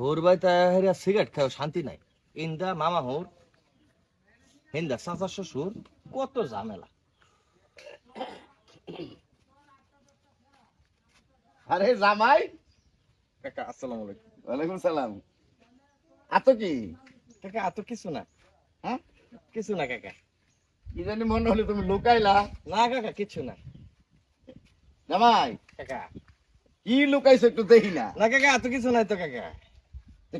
হোর বাইতে হেরিয়া সিগারেট খাও শান্তি নাই। ইন্দা মামা হোর হিন্দা চাচা শ্বশুর কত ঝামেলা। আরে জামাই। কাকা আসসালামু আলাইকুম। ওয়ালাইকুম সালাম। আত কি? কাকা এত কিছু না। হ্যাঁ? কিছু না কাকা। কি জানি মনে হলো তুমি লুকাইলা। না কাকা কিছু না। জামাই। কাকা। কি লুকাইছো একটু দেখি না। না কাকা এত কিছু নাই তো কাকা।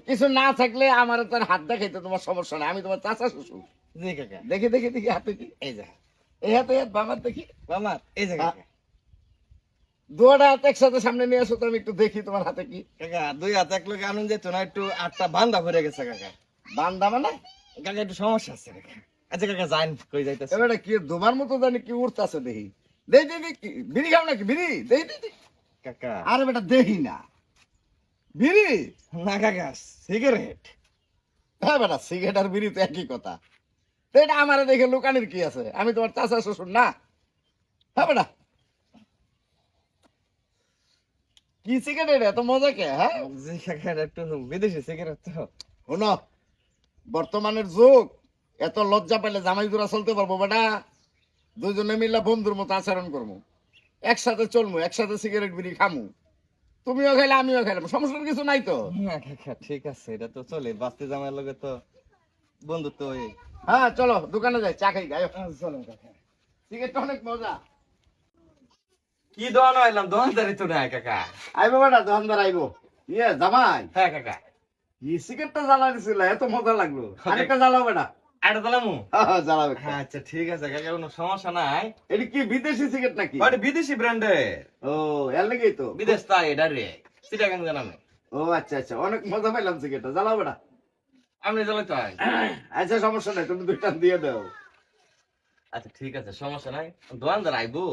কিছু না থাকলে আমার তোর হাত দেখাইতে তোমার সমস্যা নাই। আমি তোমার চাচা শ্বশুর। জি কাকা। দেখি দেখি দেখি হাতে কি? এই যা। এই হাতে হাত বাবার দেখি? মামা এই যা কাকা। দুয়াটা হাত একসাথে সামনে নিয়ে আসো তো আমি একটু দেখি তোমার হাতে কি। কাকা দুই হাত এক লোক আনন্দ যেত না একটু আটটা বান্দা ভরে গেছে কাকা। বান্দা মানে? কাকা একটু সমস্যা আছে কাকা। আচ্ছা কাকা যান কই যাইতেছে? এবারে কি তোমার মতো জানি কি উঠতেছে দেখি। বিড়ি খাও নাকি? বিড়ি? দেখি দেখি। কাকা। আরে বেটা দেখি না। বিড়ি? না কাকা সিগারেট। হ্যাঁ বেটা সিগারেট আর বিড়ি তো একই কথা। এটা আমার দেখে লুকানির কি আছে? আমি তোমার চাচা শ্বশুর না? হ্যাঁ বেটা। কি সিগারেট এত মজা কে হ্যাঁ? একটু বিদেশি সিগারেট তো। শোনো বর্তমানের যুগ এত লজ্জা পেলে জামাই জোড়া চলতে পারব বেটা। দুজনে মিলে বন্ধুর মতো আচরণ করব। একসাথে চলবো একসাথে সিগারেট বিড়ি খামু। তুমিও খাইলে আমিও খাইলাম সমস্যার কিছু নাই তো? না কাকা ঠিক আছে এটা তো চলে। বাস্তি জামাইয়ের লগে তো বন্ধুত্ব ওই হ্যাঁ চলো দোকানে যাই চা খাই গায়ে চলো কাকা সিগারেটটা অনেক মজা। কি দোয়ানো আইলাম দোয়ানদারি তো নাই কাকা। আইবো বেটা দোকানদার আইবো। ইয়ে জামাই। হ্যাঁ কাকা। এই সিগারেটটা জ্বালা দিছিল এত মজা লাগল। আরেকটা জ্বালাও বেটা। একটা। হ্যাঁ আচ্ছা ঠিক আছে কাকা কোনো সমস্যা নাই। এটা কি বিদেশি সিগারেট নাকি? ওটা বিদেশি ব্র্যান্ডের। ও এর লেগেই তো। বিদেশ তাই এটা রে সিটাগাং জানামে ও আচ্ছা আচ্ছা অনেক মজা পাইলাম সিগারেটটা আচ্ছা সমস্যা নাই তুমি দুইটা দিয়ে দাও। আচ্ছা ঠিক আছে সমস্যা নাই। দোয়ানদার আইবো।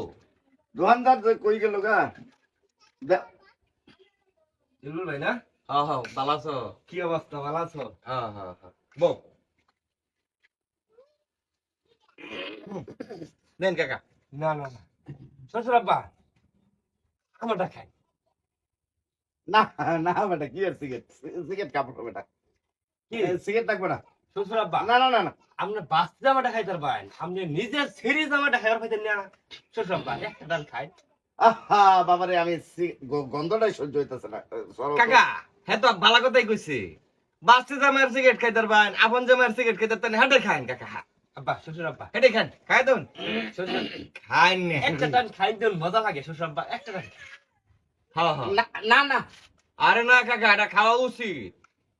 দোকানদার কই গেল গা? ভাই না? হ্যাঁ হ্যাঁ ভালো আছো। কি অবস্থা ভালো আছো? হ্যাঁ হ্যাঁ হ্যাঁ। বউ। দেন কাকা। না না না। শ্বশুর আব্বা আমারটা খাই। না না বেটা কি আর সিগারেট? সিগারেট কাপড় বেটা কি? সিগারেট রাখবে না। শ্বশুর আব্বা না না না না। আপনি বাস্তি জামাটা খাইতে পারেন। আপনি নিজের সিরি জামাটা খাইবার পাইতেন না। শ্বশুর আব্বা একটা ডাল খাই। আহা বাবারে আমি গন্ধটাই সহ্য হইতেছে না। কাকা হ্যাঁ তো ভালো কথাই কইছে। বাস্তি জামার সিগারেট খাইতে পারবেন আপন জামার সিগারেট খাইতে পারেন হেঁটে খান কাকা। আব্বা শ্বশুর আব্বা হেঁটে খান খাই দেন। শ্বশুর খান একটা টান খাই দেন মজা লাগে শ্বশুর আব্বা একটা টান। হ্যাঁ হ্যাঁ না না না। আরে না কাকা এটা খাওয়া উচিত।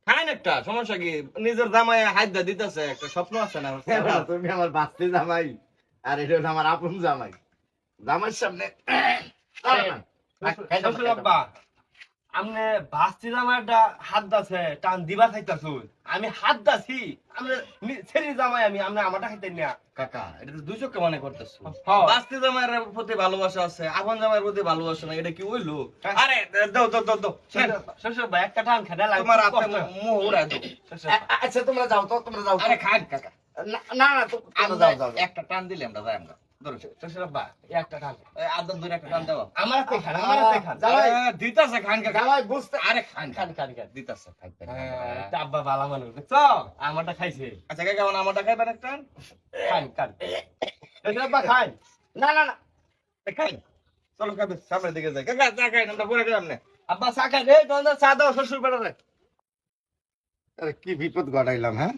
খান একটা সমস্যা কি? নিজের জামাই হাত দা দিতেছে একটা স্বপ্ন আছে না? হ্যাঁ, তুমি আমার বাস্তি জামাই আর এটা আমার আপন জামাই। জামাইয়ের সামনে শ্বশুর আব্বা আপনি বাস্তি জামাটা হাত দাছে টান দিবা খাইতাছুন আমি হাত দাছি আমি সেরি জামাই আমি আপনি আমারটা খাইতেন না কাকা এটা তো দুই চোখে মনে করতেছো হ্যাঁ। জামাইয়ের প্রতি ভালোবাসা আছে আপন জামাইয়ের প্রতি ভালোবাসা না এটা কি হইল হ্যাঁ। আরে দাও দাও দাও দাও শ্বশুর শ্বশুর একটা টান খেতে লাগে তোমার আপনি। মুখ উড়াই দাও আচ্ছা তোমরা যাও তো তোমরা যাও। আরে খান কাকা না না তোমরা যাও যাও। একটা টান দিলে আমরা যাই আমরা আমারটা খাইছে। আচ্ছা আমারটা খাইবেন একটা? খান খান। খান। না না না। খাই চলো সামনের দিকে যাই। কাকা চা খাই আমরা পরে গেলাম না। আব্বা চা রে তোমাদের চা দাও শ্বশুর বেড়ারে আরে কি বিপদ ঘটাইলাম হ্যাঁ?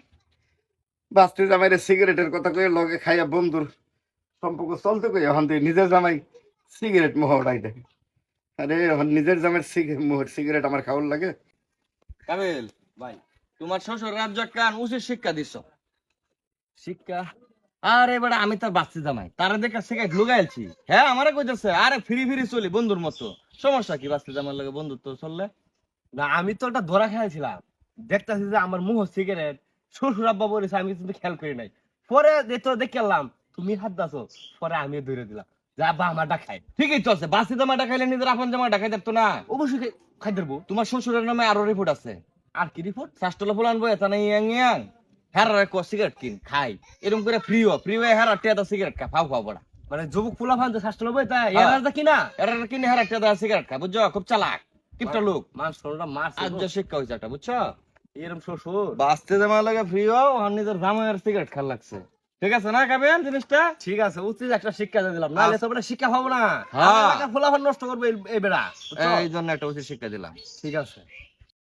বাস্তি জামাইরে সিগারেটের কথা কয়ে লগে খাইয়া বন্ধুর সম্পর্ক চলতে কই? এখন তুই নিজের জামাই সিগারেট মোহ উড়াই দেয়। আরে এখন নিজের জামাই মোহর সিগারেট আমার খাওয়ার লাগে। কাবিল ভাই তোমার শ্বশুর রাজ্য কান উচিত শিক্ষা দিছ। শিক্ষা? আরে বেটা আমি তার বাচ্চা জামাই। তারা দেখা শিখাই ঢুকাইছি হ্যাঁ আমারে কইতেছে আরে ফিরি ফিরি চলি বন্ধুর মতো। সমস্যা কি বাচ্চা জামার লাগে বন্ধুত্ব চললে? না আমি তো ওটা ধরা খেয়েছিলাম। দেখতেছি যে আমার মুহ সিগারেট শ্বশুর আব্বা বলেছে আমি কিন্তু খেয়াল করি নাই। পরে যে তো দেখলাম তুমি হাত দাসো পরে আমি ধরে দিলাম। যা আব্বা আমারটা খাই ঠিকই চলছে বাচ্চা জামাটা খাইলে নিজের আপন জামাটা খাই তো না। অবশ্যই খাই- ধরবো। তোমার শ্বশুরের নামে আরও রিপোর্ট আছে। আর কি রিপোর্ট শাস্তলা ফুলান বই এটা নাই ইয়াং। ইয়াং হ্যাঁ ক সিগারেট কিন খাই। এরকম করে ফ্রি হ ফ্রি হয়ে হ্যাঁ টেটা সিগারেট খা ফাও ফাও বড়া। মানে যুবক পোলা ফান যে স্বাস্থ্য লবো তাই হ্যাঁ। এর কি না এরা কিনে হ্যাঁ টেটা সিগারেট খা বুঝছ? খুব চালাক কিপটা লোক। মান শোনটা মারছে। আজ যা শিক্ষা হয়েছে একটা বুঝছ? এরম শ্বশুর। বাঁচতে জামা লাগে ফ্রি হও আর নিজের জামাইয়ের সিগারেট খাল লাগছে। ঠিক আছে না খাবেন জিনিসটা? ঠিক আছে উচিত একটা শিক্ষা দিয়ে দিলাম নাহলে তো বেটা শিক্ষা পাবো না। হ্যাঁ। ফলাফল নষ্ট করবে এই বেড়া এই জন্য একটা উচিত শিক্ষা দিলাম। ঠিক আছে।